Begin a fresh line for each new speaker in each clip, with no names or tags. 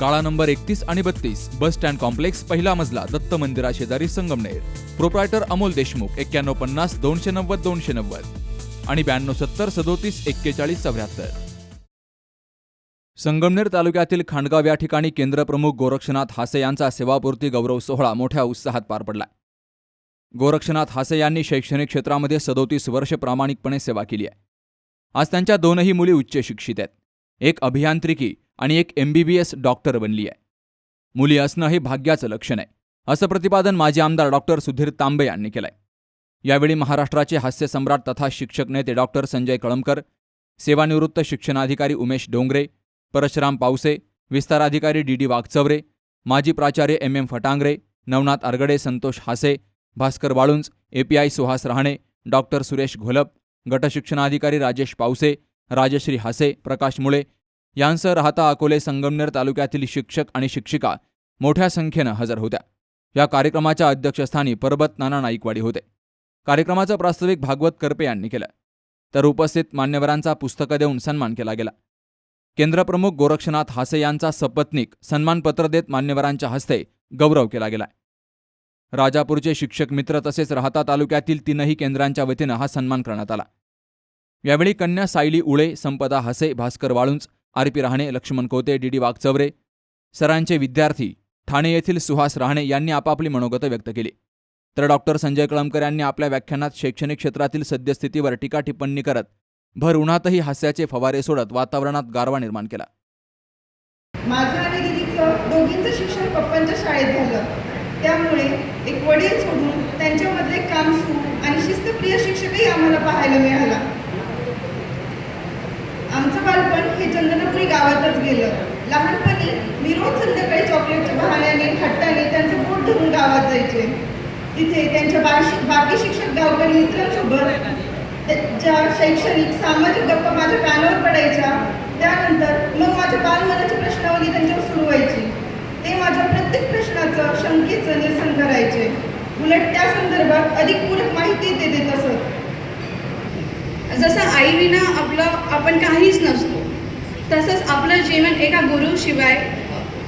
काळा नंबर एकतीस आणि बत्तीस बस स्टँड कॉम्प्लेक्स पहिला मजला दत्त मंदिरा शेजारी संगमनेर. प्रोप्रायटर अमोल देशमुख एक्क्याण्णव पन्नास दोनशे नव्वद दोनशे नव्वद. आणि ब्याण्णव सत्तर सदोतीस एक्केचाळीस चौऱ्याहत्तर. संगमनेर तालुक्यातील खांडगाव या ठिकाणी केंद्रप्रमुख गोरक्षनाथ हासे यांचा सेवापूर्ती गौरव सोहळा मोठ्या उत्साहात पार पडला गोरक्षनाथ हासे यांनी शैक्षणिक क्षेत्रामध्ये सदोतीस वर्ष प्रामाणिकपणे सेवा केली आहे. आज त्यांच्या दोनही मुली उच्च शिक्षित आहेत. एक अभियांत्रिकी आणि एक एमबीबीएस डॉक्टर बनली आहे. मुली असणं हे भाग्याचं लक्षण आहे. असं प्रतिपादन माजी आमदार डॉक्टर सुधीर तांबे यांनी केलंय. यावेळी महाराष्ट्राचे हास्यसम्राट तथा शिक्षक नेते डॉक्टर संजय कळमकर सेवानिवृत्त शिक्षणाधिकारी उमेश डोंगरे परशुराम पावसे विस्ताराधिकारी डी डी वाघचवरे माजी प्राचार्य M M Phatangare Navnath Aragade Santosh Hase Bhaskar Walunj API Suhas Rahane doctor Suresh Gholap गटशिक्षणाधिकारी Rajesh Pawase Rajshri Hase Prakash Mule यांसह राहता अकोले संगमनेर तालुक्यातील शिक्षक आणि शिक्षिका मोठ्या संख्येनं हजर होत्या. या कार्यक्रमाच्या अध्यक्षस्थानी परबत नाना नाईकवाडी होते. कार्यक्रमाचं प्रास्ताविक भागवत करपे यांनी केलं. तर उपस्थित मान्यवरांचा पुस्तकं देऊन सन्मान केला गेला. केंद्रप्रमुख गोरक्षनाथ हासे यांचा सपत्नीक सन्मानपत्र देत मान्यवरांच्या हस्ते गौरव केला गेला. राजापूरचे शिक्षक मित्र तसेच राहता तालुक्यातील तीनही केंद्रांच्या वतीनं हा सन्मान करण्यात आला. यावेळी कन्या Sayali Ule Sampada Hase Bhaskar Walunj R P Rahane Laxman Kote D D वाघचवरे सरांचे विद्यार्थी ठाणे येथील सुहास रहाणे यांनी आपापली मनोगतं व्यक्त केली. तर डॉक्टर संजय कळमकर यांनी आपल्या व्याख्यानात शैक्षणिक क्षेत्रातील सद्यस्थितीवर टीका टिप्पणी करत भर उन्हातही हास्याचे फवारे सोडत वातावरणात गारवा निर्माण केला.
माझं आणि दिदीचं दोघींचं शिक्षण पप्पांच्या शाळेत झालं. त्यामुळे एक वडील सोडून त्यांच्यामध्ये सुरू आणि शिस्तप्रिय शिक्षकही आम्हाला पाहायला मिळाला. आमचं बालपण हे चंदनपुरी गावातच गेलं. लहानपणी मी रोज संध्याकाळी चॉकलेटच्या बहाण्याने हट्टाने त्यांचं पोट धरून गावात जायचे. तिथे त्यांच्या बाशी बाकी शिक्षक गावकरी मित्रांसोबत त्यांच्या शैक्षणिक सामाजिक गप्पा माझ्या कानावर पडायच्या. त्यानंतर मग माझ्या बालमनाची प्रश्नावली त्यांच्यावर सुरू व्हायची. ते माझ्या प्रत्येक प्रश्नाचं शंकेचं निरसन करायचे. उलट त्या संदर्भात अधिक पूरक माहिती ते देत असत.
जसं आईविना आपलं आपण काहीच नसतो. तसंच आपलं जीवन एका गुरुशिवाय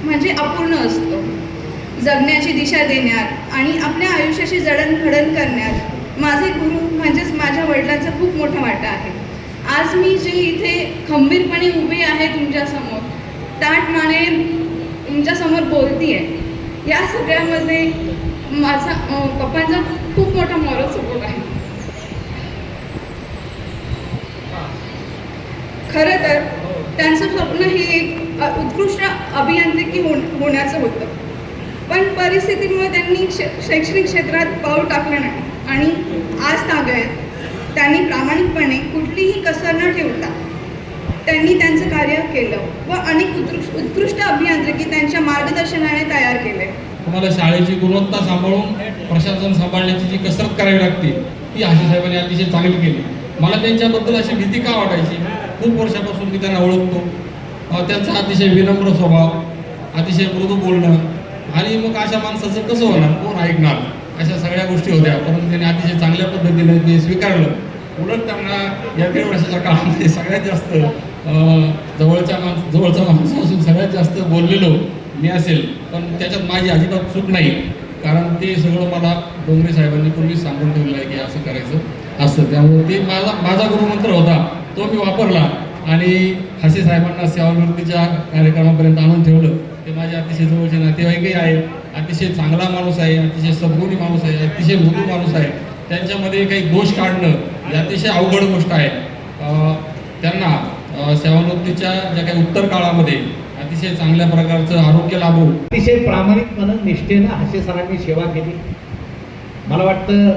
म्हणजे अपूर्ण असतो. जगण्याची दिशा देण्यात आणि आपल्या आयुष्याची जडणघडण करण्यात माझे गुरु म्हणजेच माझ्या वडिलांचा खूप मोठा वाटा आहे. आज मी जे इथे खंबीरपणे उभे आहे तुमच्यासमोर ताट माने तुमच्यासमोर बोलती आहे या सगळ्यामध्ये माझा पप्पांचा खूप मोठा मॉरल सपोर्ट आहे. खरं तर त्यांचं स्वप्न हे एक उत्कृष्ट अभियांत्रिकी हो होण्याचं होतं. पण परिस्थितीमुळे त्यांनी शै शैक्षणिक क्षेत्रात पाऊल टाकलं नाही. आणि आज तागायत त्यांनी प्रामाणिकपणे कुठलीही कसर न ठेवता त्यांनी त्यांचं कार्य केलं व अनेक उत्कृष्ट उत्कृष्ट अभियांत्रिकी त्यांच्या मार्गदर्शनाने तयार केले.
तुम्हाला शाळेची गुणवत्ता सांभाळून प्रशासन सांभाळण्याची जी कसरत करावी लागते ती आशा साहेबांनी अतिशय चांगली केली. मला त्यांच्याबद्दल अशी भीती का वाटायची? खूप वर्षापासून मी त्यांना ओळखतो. त्यांचा अतिशय विनम्र स्वभाव अतिशय मृदू बोलणं आणि मग अशा माणसाचं कसं होणार? कोण ऐकणार? अशा सगळ्या गोष्टी होत्या. परंतु त्यांनी अतिशय चांगल्या पद्धतीने ते स्वीकारलं. उलट त्यांना या दीड वर्षाच्या काळामध्ये सगळ्यात जास्त जवळच्या माणस जवळचा माणूस असून सगळ्यात जास्त बोललेलो मी असेल. पण त्याच्यात माझी अजिबात चूक नाही. कारण ते सगळं मला डोंगरे साहेबांनी पूर्वीच सांगून ठेवलं आहे की असं करायचं असतं. त्यामुळे ते माझा माझा गुरुमंत्र होता. तो मी वापरला आणि हसे साहेबांना सेवानिवृत्तीच्या कार्यक्रमापर्यंत आणून ठेवलं. ते माझे अतिशय जवळचे नातेवाईकही आहेत अतिशय चांगला माणूस आहे अतिशय सद्गुणी माणूस आहे अतिशय मृदू माणूस आहे. त्यांच्यामध्ये काही दोष काढणं ही अतिशय अवघड गोष्ट आहे. त्यांना सेवानिवृत्तीच्या ज्या काही उत्तर काळामध्ये अतिशय चांगल्या प्रकारचं आरोग्य लाभो
अतिशय प्रामाणिकपणे निष्ठेनं हास्य सरांनी सेवा केली. मला वाटतं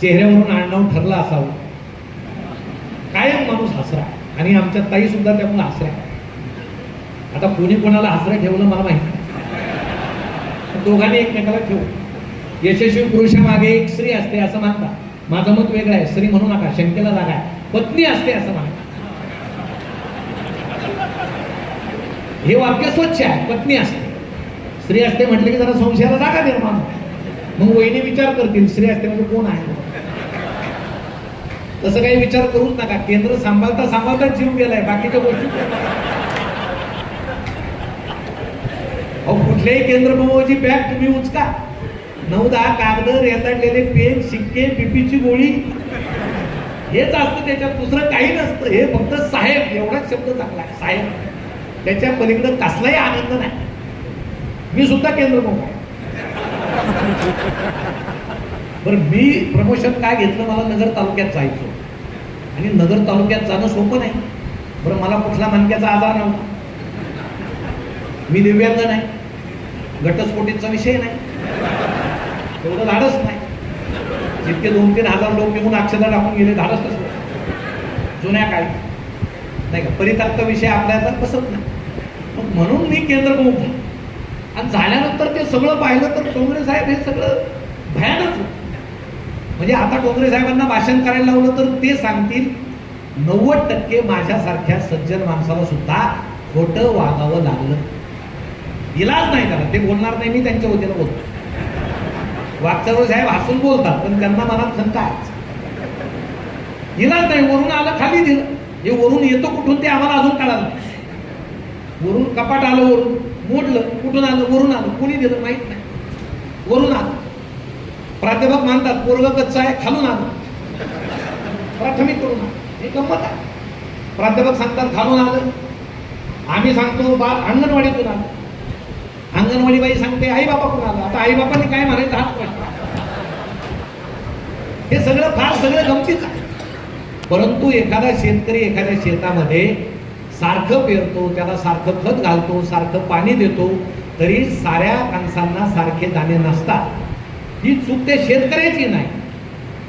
चेहऱ्यावरून आणणं ठरलं असावं. हसरा आणि आमच्या ताई सुद्धा त्यामुळे हसऱ्या आता कोणी कोणाला हसऱ्या ठेवलं मला माहिती दोघांनी एकमेकाला ठेवू. यशस्वी पुरुषामागे एक स्त्री असते असं मानतात. माझं मत वेगळं आहे. स्त्री म्हणू नका. शंकेला जागा आहे. पत्नी असते असं मानतात. हे वाक्य स्वच्छ आहे. पत्नी असते. स्त्री असते म्हटलं की जरा संशयाला जागा निर्माण मग वहिनी विचार करतील स्त्री असते म्हणजे कोण आहे? तसं काही विचार करूच नका. केंद्र सांभाळता सांभाळता जीव गेलाय बाकीच्या गोष्टी अहो कुठल्याही केंद्र बॅग तुम्ही उचका. नऊ दहा कागद रेताडलेले पेन शिक्के बीपीची गोळी. हेच असतं त्याच्यात. दुसरं काही नसतं. हे फक्त साहेब. एवढाच शब्द चांगला आहे. साहेब. त्याच्या पलीकडे कसलाही आनंद नाही. मी सुद्धा केंद्र आहे. बरं मी प्रमोशन काय घेतलं? मला नगर तालुक्यात जायचं आणि नगर तालुक्यात जाणं सोपं नाही. बरं मला कुठला मानक्याचा आजार नव्हता. मी दिव्यांग नाही. घटस्फोटीचा विषय नाही. एवढं धाडस नाही. जितके दोन तीन हजार लोक येऊन अक्षता टाकून गेले धाडस कसं जुन्या काळी. नाही का? परित्यक्त विषय आपल्या बसत नाही. मग म्हणून मी केंद्र प्रमुख आणि झाल्यानंतर ते सगळं पाहिलं तर काँग्रेस साहेब हे सगळं भयानक होतं. म्हणजे आता डोंगरे साहेबांना भाषण करायला लावलं तर ते सांगतील नव्वद टक्के माझ्यासारख्या सज्जन माणसाला सुद्धा खोटं वागावं लागलं. इलाज नाही त्याला ते बोलणार नाही मी त्यांच्या वतीनं बोलतो. वागचावर साहेब हसून बोलतात पण त्यांना मनात खंत आहे. इलाज नाही वरून आलं खाली दिलं. हे वरून येतो कुठून ते आम्हाला अजून कळालं वरून कपाट आलं वरून मोडलं कुठून आलं वरून आलं कोणी दिलं माहीत नाही. वरून आलं. प्राध्यापक मानतात पोरग कच्चा आहे खालून आलं प्राथमिक करून आलं हे गंमत आहे. प्राध्यापक सांगतात खालून आलं आम्ही सांगतो बा अंगणवाडीतून आलं अंगणवाडी बाई सांगते आई बापा कोण आलं आता आई बापांनी काय म्हणायचं हाच प्रश्न? हे सगळं फार सगळं गमतीच आहे. परंतु एखादा शेतकरी एखाद्या शेतामध्ये सारखं पेरतो त्याला सारखं खत घालतो सारखं पाणी देतो तरी साऱ्या माणसांना सारखे दाणे नसतात. ही चूक त्या शेतकऱ्याची नाही.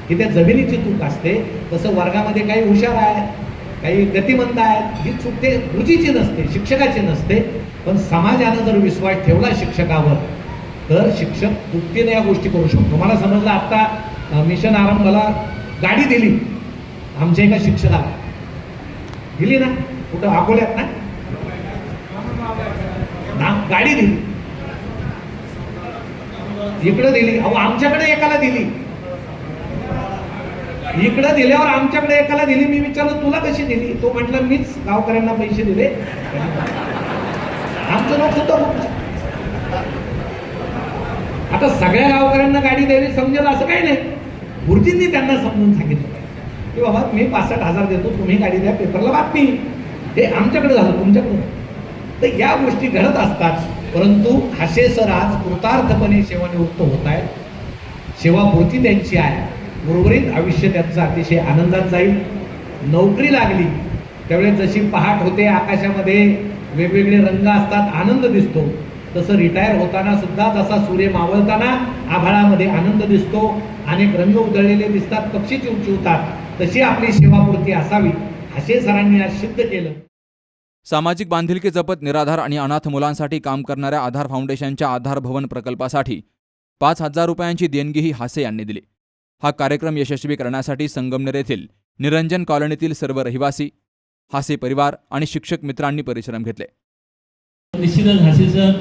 ही त्या जमिनीची चूक असते. तसं वर्गामध्ये काही हुशार आहेत काही गतिमंद आहेत ही चूक ते रुचीची नसते शिक्षकाची नसते. पण समाजानं जर विश्वास ठेवला शिक्षकावर तर शिक्षक दुपटीने या गोष्टी करू शकतो. मला समजलं आत्ता मिशन आरंभाला गाडी दिली. आमच्या एका शिक्षकाला. दिली ना? कुठं अकोल्यात ना गाडी दिली. इकडं दिली. अहो आमच्याकडे एकाला दिली. इकडं दिल्यावर आमच्याकडे एकाला दिली. मी विचारलं तुला कशी दिली? तो म्हटलं मीच गावकऱ्यांना पैसे दिले. आमचं लोक सुद्धा आता सगळ्या गावकऱ्यांना गाडी द्यावी समजेल असं काही नाही. गुरुजींनी त्यांना समजून सांगितलं. की बाबा मी पासष्ट हजार देतो तुम्ही गाडी द्या पेपरला बातमी. हे आमच्याकडे झालं तुमच्याकडे तर या गोष्टी घडत असतात. परंतु हाशे सर आज कृतार्थपणे सेवानिवृत्त होत आहेत. सेवापूर्ती त्यांची आहे. उर्वरित आयुष्य त्यांचं अतिशय आनंदात जाईल. नोकरी लागली. त्यावेळेस जशी पहाट होते आकाशामध्ये वेगवेगळे रंग असतात आनंद दिसतो. तसं रिटायर होताना सुद्धा जसा सूर्य मावळताना आभाळामध्ये आनंद दिसतो. अनेक रंग उधळलेले दिसतात पक्षी चिवचिवतात. तशी आपली सेवापूर्ती असावी. असे सरांनी आज सिद्ध केलं.
सामाजिक बांधिलकी जपत निराधार आणि अनाथ मुलांसाठी काम करणाऱ्या आधार फाउंडेशनच्या आधार भवन प्रकल्पासाठी पाच हजार रुपयांची देणगीही हासे यांनी दिली. हा कार्यक्रम यशस्वी करण्यासाठी संगमनेर येथील निरंजन कॉलनीतील सर्व रहिवासी हासे परिवार आणि शिक्षक मित्रांनी परिश्रम घेतले.
निश्चितच हासेचं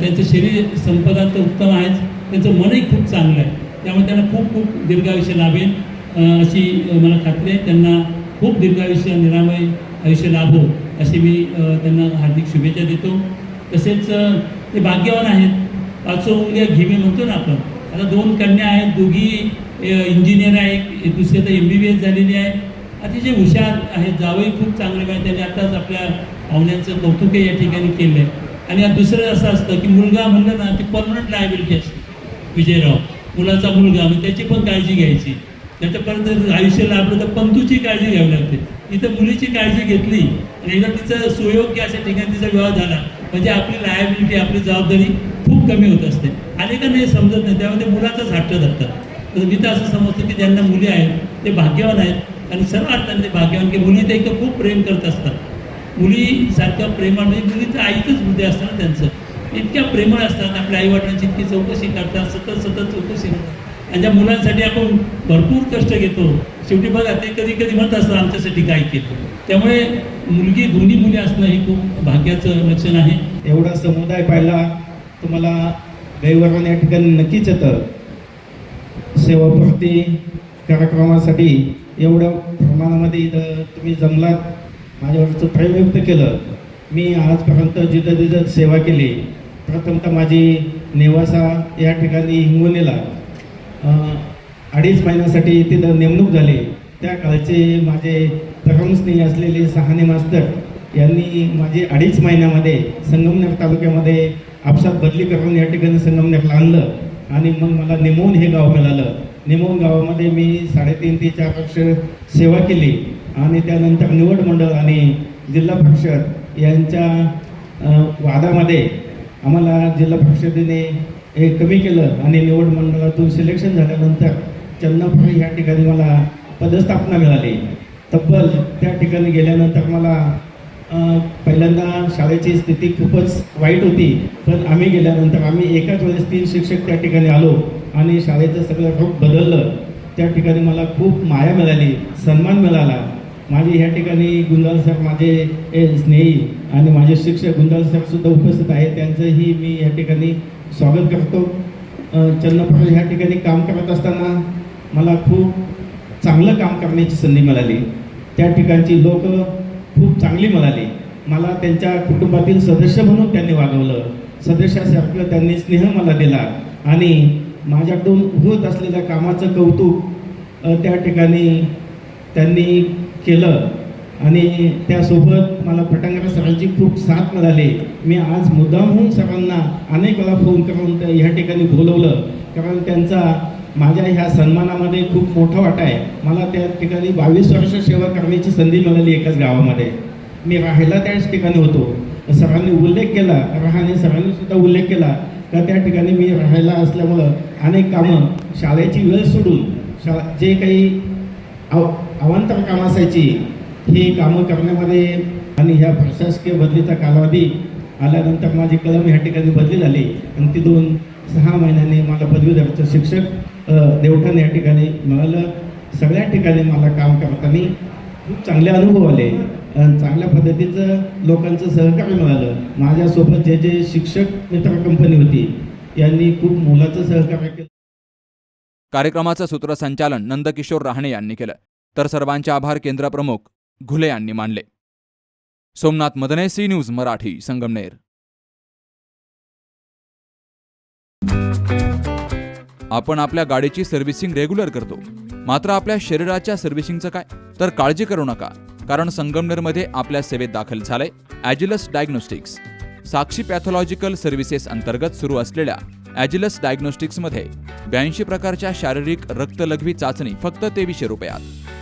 त्यांचं शरीर संपदा तर उत्तम आहेच त्यांचं मनही खूप चांगलं आहे. त्यामुळे त्यांना खूप खूप दीर्घायुष्य लाभेल अशी मला खात्री आहे. त्यांना खूप दीर्घायुष्य निरामय आयुष्य लाभो. अशी मी त्यांना हार्दिक शुभेच्छा देतो. तसेच ते भाग्यवान आहेत. पाचो उद्या घिमे म्हणतो ना आपण. आता दोन कन्या आहेत दोघी इंजिनियर आहे एक दुसरी आता एम बी बी एस झालेली आहे. अतिशय हुशार आहेत. जावई खूप चांगले पाहिजे त्यांनी आत्ताच आपल्या पाहुण्यांचं कौतुकही या ठिकाणी केलं आहे आणि दुसरं असं असतं की मुलगा म्हणलं ना ती परमनंट लायबिलिटी असते. विजयराव. मुलाचा मुलगा. मग त्याची पण काळजी घ्यायची. त्याच्यापर्यंत आयुष्य लाभलं तर पंतूची काळजी घ्यावी लागते. इथं मुलीची काळजी घेतली आणि एकदा तिचं सुयोग्य अशा ठिकाणी तिचा विवाह झाला म्हणजे आपली लायबिलिटी आपली जबाबदारी खूप कमी होत असते. अनेकांना हे समजत नाही त्यामध्ये मुलाचाच हट्ट धरतात. तर मी तर असं समजतो की ज्यांना मुली आहेत ते भाग्यवान आहेत. आणि सर्व अर्थाने ते भाग्यवान की मुली ते इतकं खूप प्रेम करत असतात. मुलीसारख्या प्रेमळ म्हणजे मुलीचं आईचंच मुद्दे असतं ना त्यांचं. इतक्या प्रेमळ असतात आपल्या आईवडिलांची इतकी चौकशी करतात सतत सतत चौकशी करतात. आणि त्या मुलांसाठी आपण भरपूर कष्ट घेतो. शेवटी बघा ते कधी कधी म्हणत असतात आमच्यासाठी काय केलं? त्यामुळे मुलगी दोन्ही मुली असणं हे खूप भाग्याचं लक्षण आहे.
एवढा समुदाय पाहिला तुम्हाला दैवरण या ठिकाणी नक्कीच येतं. सेवापूर्ती कार्यक्रमासाठी एवढ्या प्रमाणामध्ये इथं तुम्ही जमलात. माझ्यावरचं प्रेम व्यक्त केलं. मी आजपर्यंत जिथं जिथं सेवा केली. प्रथमतः माझी नेवासा या ठिकाणी हिंगोलीला. अडीच महिन्यासाठी तिथं नेमणूक झाली. त्या काळचे माझे प्रथमस्नेही असलेले सहाने मास्तर यांनी माझी अडीच महिन्यामध्ये संगमनेर तालुक्यामध्ये आपसात बदली करून या ठिकाणी संगमनेरला आणलं आणि मग मला निमोन हे गाव मिळालं. निमोन गावामध्ये मी साडेतीन ते चार वर्ष सेवा केली आणि त्यानंतर निवड मंडळ आणि जिल्हा परिषद यांच्या वादामध्ये आम्हाला जिल्हा परिषदेने हे कमी केलं आणि निवड मंडळातून सिलेक्शन झाल्यानंतर चन्नापूर या ठिकाणी मला पदस्थापना मिळाली. तब्बल त्या ठिकाणी गेल्यानंतर मला पहिल्यांदा शाळेची स्थिती खूपच वाईट होती. पण आम्ही गेल्यानंतर आम्ही एकाच वेळेस तीन शिक्षक त्या ठिकाणी आलो आणि शाळेचं सगळं रूप बदललं. त्या ठिकाणी मला खूप माया मिळाली सन्मान मिळाला. माझे ह्या ठिकाणी गुंजाल सर माझे स्नेही आणि माझे शिक्षक गुंजाल सरसुद्धा उपस्थित आहेत. त्यांचंही मी या ठिकाणी स्वागत करतो. अ, ह्या ठिकाणी काम करत असताना मला खूप चांगलं काम करण्याची संधी मिळाली. त्या ठिकाणची लोक खूप चांगली मिळाली मला त्यांच्या कुटुंबातील सदस्य म्हणून त्यांनी वागवलं. सदस्यासारखं त्यांनी स्नेह मला दिला आणि माझ्याकडून होत असलेल्या कामाचं कौतुक त्या ठिकाणी त्यांनी केलं. आणि त्यासोबत मला फटांगरा सरांची खूप साथ मिळाली. मी आज मुद्दामहून सरांना अनेक वेळा फोन करून त्या ह्या ठिकाणी बोलवलं. कारण त्यांचा माझ्या ह्या सन्मानामध्ये खूप मोठा वाटा आहे. मला त्या ठिकाणी बावीस वर्ष सेवा करण्याची संधी मिळाली एकाच गावामध्ये. मी राहायला त्याच ठिकाणी होतो. सरांनी उल्लेख केला रहाने सरांनी सुद्धा उल्लेख केला. का त्या ठिकाणी मी राहायला असल्यामुळं अनेक कामं शाळेची वेळ सोडून शा जे काही आव आवांतर कामं असायची ही कामं करण्यामध्ये आणि ह्या प्रशासकीय बदलीचा कालावधी आल्यानंतर माझी कलम ह्या ठिकाणी बदली झाली. आणि ती दोन सहा महिन्यांनी मला पदवीधरचं शिक्षक अ, देवठाण या ठिकाणी मिळालं. सगळ्या ठिकाणी मला काम करताना खूप चांगले अनुभव आले. चांगल्या पद्धतीचं लोकांचं सहकार्य मिळालं. माझ्यासोबत जे जे शिक्षक मित्र कंपनी होती यांनी खूप मोलाचं सहकार्य केलं.
कार्यक्रमाचं सूत्रसंचालन नंदकिशोर राहणे यांनी केलं. तर सर्वांचे आभार केंद्रप्रमुख घुले यांनी मानले सोमनाथ मदने सी न्यूज मराठी संगमनेर. आपण आपल्या गाडीची सर्व्हिसिंग रेग्युलर करतो. मात्र आपल्या शरीराच्या सर्व्हिसिंगचं काय? तर काळजी करू नका कारण संगमनेरमध्ये आपल्या सेवेत दाखल झालंय Agilus diagnostics. Sakshi pathological services अंतर्गत सुरू असलेल्या ॲजिलस डायग्नोस्टिक्समध्ये ब्याऐंशी प्रकारच्या शारीरिक रक्तलघवी चाचणी फक्त तेवीसशे रुपयात.